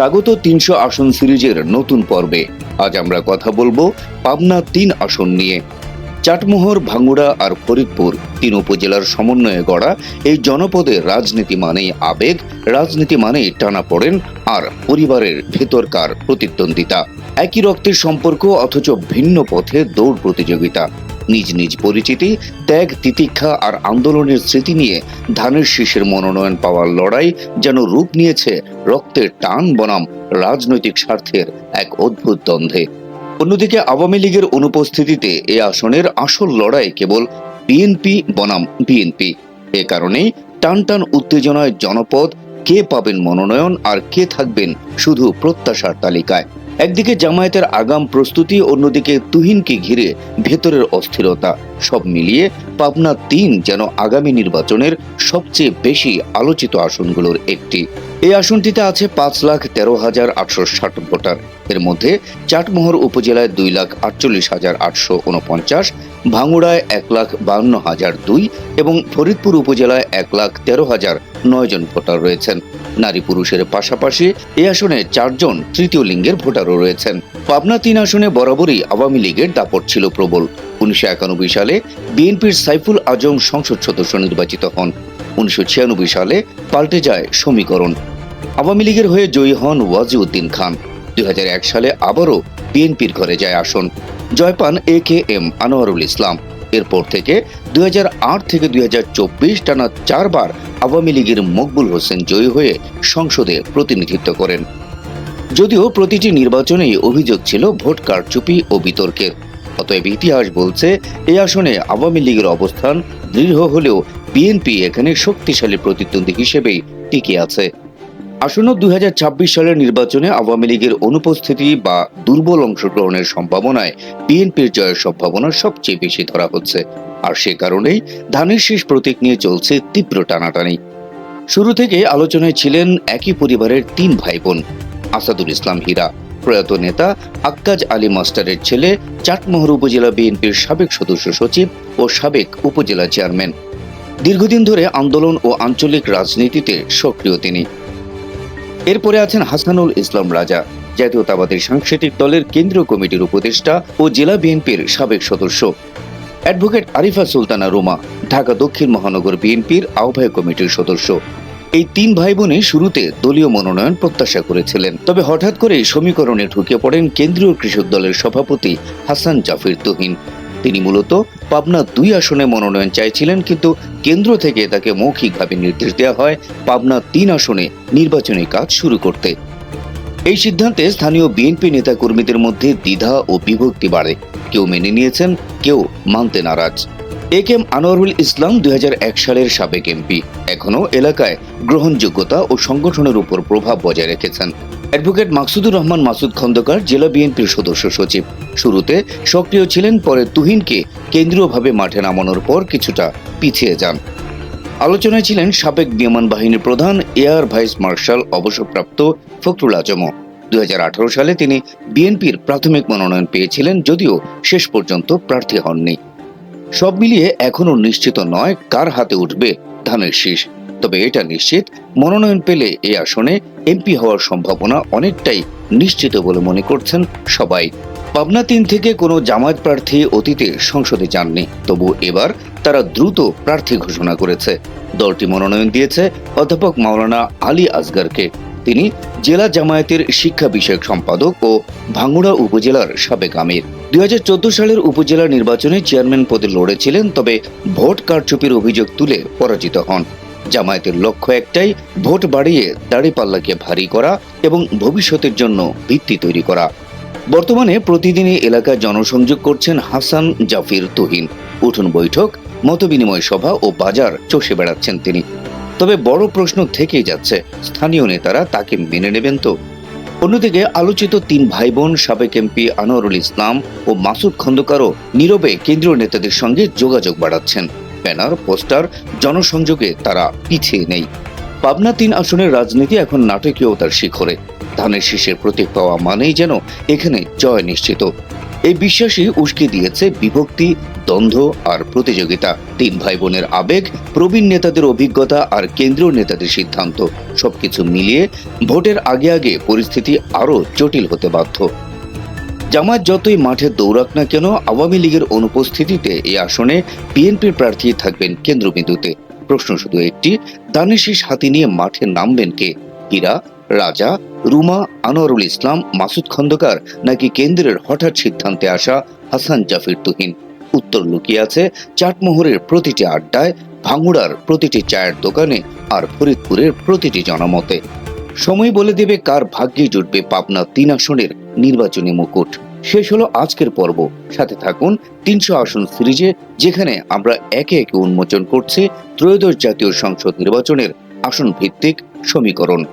স্বাগত তিনশো আসন সিরিজের নতুন পর্বে। আজ আমরা কথা বলব পাবনা তিন আসন নিয়ে। চাটমোহর, ভাঙ্গুড়া আর ফরিদপুর তিন উপজেলার সমন্বয়ে গড়া এই জনপদে রাজনীতি মানেই আবেগ, রাজনীতি মানেই টানা পড়েন আর পরিবারের ভেতরকার প্রতিদ্বন্দ্বিতা। একই রক্তের সম্পর্ক, অথচ ভিন্ন পথে দৌড় প্রতিযোগিতা। নিজ নিজ পরিচিতি, ত্যাগ, তিতিক্ষা আর আন্দোলনের স্মৃতি নিয়ে ধানের শীষের মনোনয়ন পাওয়ার লড়াই যেন রূপ নিয়েছে রক্তের টান বনাম রাজনৈতিক স্বার্থের এক অদ্ভুত দ্বন্দ্বে। অন্যদিকে আওয়ামী লীগের অনুপস্থিতিতে এ আসনের আসল লড়াই কেবল বিএনপি বনাম বিএনপি। এ কারণেই টান টান উত্তেজনায় জনপদ কে পাবেন মনোনয়ন আর কে থাকবেন শুধু প্রত্যাশার তালিকায়। একদিকে জামায়াতের আগাম প্রস্তুতি, অন্যদিকে তুহিনকে ঘিরে ভেতরের অস্থিরতা। সব মিলিয়ে পাবনা তিন যেন আগামী নির্বাচনের সবচেয়ে বেশি আলোচিত আসনগুলোর একটি। এই আসনটিতে আছে পাঁচ লাখ তেরো হাজার আটশো ষাট ভোটার। এর মধ্যে চাটমোহর উপজেলায় দুই লাখ আটচল্লিশ হাজার আটশো উনপঞ্চাশ ভাঙুড়ায় এক লাখ বান্ন হাজার দুই এবং ফরিদপুর উপজেলায় এক লাখ তেরো হাজার নয় জন ভোটার রয়েছেন। নারী পুরুষের পাশাপাশি এই আসনে চারজন তৃতীয় লিঙ্গের ভোটারও রয়েছেন। পাবনা তিন আসনে বরাবরই আওয়ামী লীগের দাপট ছিল প্রবল। উনিশশো একানব্বই সালে বিএনপির সাইফুল আজম সংসদ সদস্য নির্বাচিত হন। উনিশশো ছিয়ানব্বই সালে পাল্টে যায় সমীকরণ। আওয়ামী লীগের হয়ে জয়ী হন ওয়াজিউদ্দিন খান। দুই হাজার এক সালে আবারও বিএনপির ঘরে যায় আসন। জয় পান এ কে এম আনোয়ারুল ইসলাম। এরপর থেকে দুই হাজার আট থেকে দুই হাজার চব্বিশ টানা চারবার আওয়ামী লীগের মকবুল হোসেন জয়ী হয়ে সংসদে প্রতিনিধিত্ব করেন। যদিও প্রতিটি নির্বাচনেই অভিযোগ ছিল ভোট কারচুপি ও বিতর্কের। অতএব ইতিহাস বলছে, এই আসনে আওয়ামী লীগের অবস্থান দৃঢ় হলেও বিএনপি এখানে শক্তিশালী প্রতিদ্বন্দ্বী হিসেবেই টিকে আছে। আসন্ন দুই হাজার ছাব্বিশ সালের নির্বাচনে আওয়ামী লীগের অনুপস্থিতি বা দুর্বল অংশগ্রহণের সম্ভাবনায় বিএনপির জয়ের সম্ভাবনা সবচেয়ে বেশি ধরা হচ্ছে। আর সে কারণেই ধানের শীষ প্রতীক নিয়ে চলছে তীব্র টানাটানি। শুরু থেকে আলোচনায় ছিলেন একই পরিবারের তিন ভাই বোন আসাদুল ইসলাম হীরা, প্রয়াত নেতা আক্কাজ আলী মাস্টারের ছেলে চাটমোহর উপজেলা বিএনপির সাবেক সদস্য সচিব ও সাবেক উপজেলা চেয়ারম্যান। দীর্ঘদিন ধরে আন্দোলন ও আঞ্চলিক রাজনীতিতে সক্রিয় তিনি। এরপরে আছেন হাসানুল ইসলাম রাজা, জাতীয়তাবাদের সাংস্কৃতিক দলের কেন্দ্রীয় কমিটির উপদেষ্টা ও জেলা বিএনপির সাবেক সদস্য। অ্যাডভোকেট আরিফা সুলতানা রোমা, ঢাকা দক্ষিণ মহানগর বিএনপির আহ্বায়ক কমিটির সদস্য। এই তিন ভাই বোনই শুরুতে দলীয় মনোনয়ন প্রত্যাশা করেছিলেন। তবে হঠাৎ করে সমীকরণে ঢুকে পড়েন কেন্দ্রীয় কৃষক দলের সভাপতি হাসান জাফির তুহিন। তিনি মূলত পাবনা দুই আসনে মনোনয়ন চাইছিলেন, কিন্তু কেন্দ্র থেকে তাকে মৌখিকভাবে নির্দেশ দেওয়া হয় পাবনা তিন আসনে নির্বাচনী কাজ শুরু করতে। এই সিদ্ধান্তে স্থানীয় বিএনপি নেতাকর্মীদের মধ্যে দ্বিধা ও বিভক্তি বাড়ে। কেউ মেনে নিয়েছেন, কেউ মানতে নারাজ। এ কেম আনোয়ারুল ইসলাম দুই হাজার এক সালের সাবেক এমপি, এখনও এলাকায় গ্রহণযোগ্যতা ও সংগঠনের উপর প্রভাব বজায় রেখেছেন। অ্যাডভোকেট মাকসুদুর রহমান মাসুদ খন্দকার জেলা বিএনপির সদস্য সচিব। শুরুতে সক্রিয় ছিলেন, পরে তুহিনকে কেন্দ্রীয়ভাবে মাঠে নামানোর পর কিছুটা পিছিয়ে যান। আলোচনায় ছিলেন সাবেক বিমান বাহিনীর প্রধান, এয়ার ভাইস মার্শাল অবসরপ্রাপ্ত ফখরুল আজমও। দুই সালে তিনি বিএনপির প্রাথমিক মনোনয়ন পেয়েছিলেন, যদিও শেষ পর্যন্ত প্রার্থী হননি। সব মিলিয়ে এখনও নিশ্চিত নয় কার হাতে উঠবে ধানের শীষ। তবে এটা নিশ্চিত, মনোনয়ন পেলে এই আসনে এমপি হওয়ার সম্ভাবনা অনেকটাই নিশ্চিত বলে মনে করছেন সবাই। পাবনা তিন থেকে কোনো জামায়াত প্রার্থী অতীতে সংসদে যাননি, তবু এবার তারা দ্রুত প্রার্থী ঘোষণা করেছে। দলটি মনোনয়ন দিয়েছে অধ্যাপক মাওলানা আলী আসগারকে তিনি জেলা জামায়াতের শিক্ষা বিষয়ক সম্পাদক ও ভাঙ্গুড়া উপজেলার সাবেক আমির। দুই হাজার চোদ্দ সালের উপজেলা নির্বাচনে চেয়ারম্যান পদে লড়েছিলেন, তবে ভোট কারচুপির অভিযোগ তুলে পরাজিত হন। জামায়াতের লক্ষ্য একটাই, ভোট বাড়িয়ে দাড়িপাল্লাকে ভারী করা এবং ভবিষ্যতের জন্য ভিত্তি তৈরি করা। বর্তমানে প্রতিদিনই এলাকায় জনসংযোগ করছেন হাসান জাফির তুহিন। উঠোন বৈঠক, মতবিনিময় সভা ও বাজার চষে বেড়াচ্ছেন তিনি। তবে বড় প্রশ্ন থেকেই যাচ্ছে, স্থানীয় নেতারা তাকে মেনে নেবেন তো? অন্যদিকে আলোচিত তিন ভাই বোন সাবেক এমপি আনোয়ারুল ইসলাম ও মাসুদ খন্দকারও নীরবে কেন্দ্রীয় নেতাদের সঙ্গে যোগাযোগ বাড়াচ্ছেন। ব্যানার, পোস্টার, জনসংযোগে তারা পিছিয়ে নেই। পাবনা তিন আসনের রাজনীতি এখন নাটকীয়তার শিখরে। ধানের শীষের প্রতীক পাওয়া মানেই যেন এখানে জয় নিশ্চিত। এই বিশ্বাসই উস্কে দিয়েছে বিভক্তি, দ্বন্দ্ব আর প্রতিযোগিতা। তিন ভাই বোনের আবেগ, প্রবীণ নেতাদের অভিজ্ঞতা আর কেন্দ্রীয় নেতাদের সিদ্ধান্ত। সবকিছু মিলিয়ে ভোটের আগে আগে পরিস্থিতি আরও জটিল হতে বাধ্য। জামায়াত যতই মাঠে দৌড়াক না কেন, আওয়ামী লীগের অনুপস্থিতিতে এই আসনে বিএনপির প্রার্থী থাকবেন কেন্দ্রবিন্দুতে। প্রশ্ন শুধু একটি দানেশিস হাতি নিয়ে মাঠে নামবেন কে? হীরা, রাজা, রুমা, আনোয়ারুল ইসলাম, মাসুদ খন্দকার নাকি কেন্দ্রের হঠাৎ সিদ্ধান্তে আসা হাসান জাফির তুহিন? উত্তর লুকিয়ে আছে চাটমোহরের প্রতিটি আড্ডায়, ভাঙুড়ার প্রতিটি চায়ের দোকানে আর ফরিদপুরের প্রতিটি জনমতে। সময় বলে দেবে কার ভাগ্যে জুটবে পাবনা তিন আসনের নির্বাচনী মুকুট। শেষ হলো আজকের পর্ব। সাথে থাকুন তিনশো আসন সিরিজে, যেখানে আমরা একে একে উন্মোচন করছি ত্রয়োদশ জাতীয় সংসদ নির্বাচনের আসন ভিত্তিক সমীকরণ।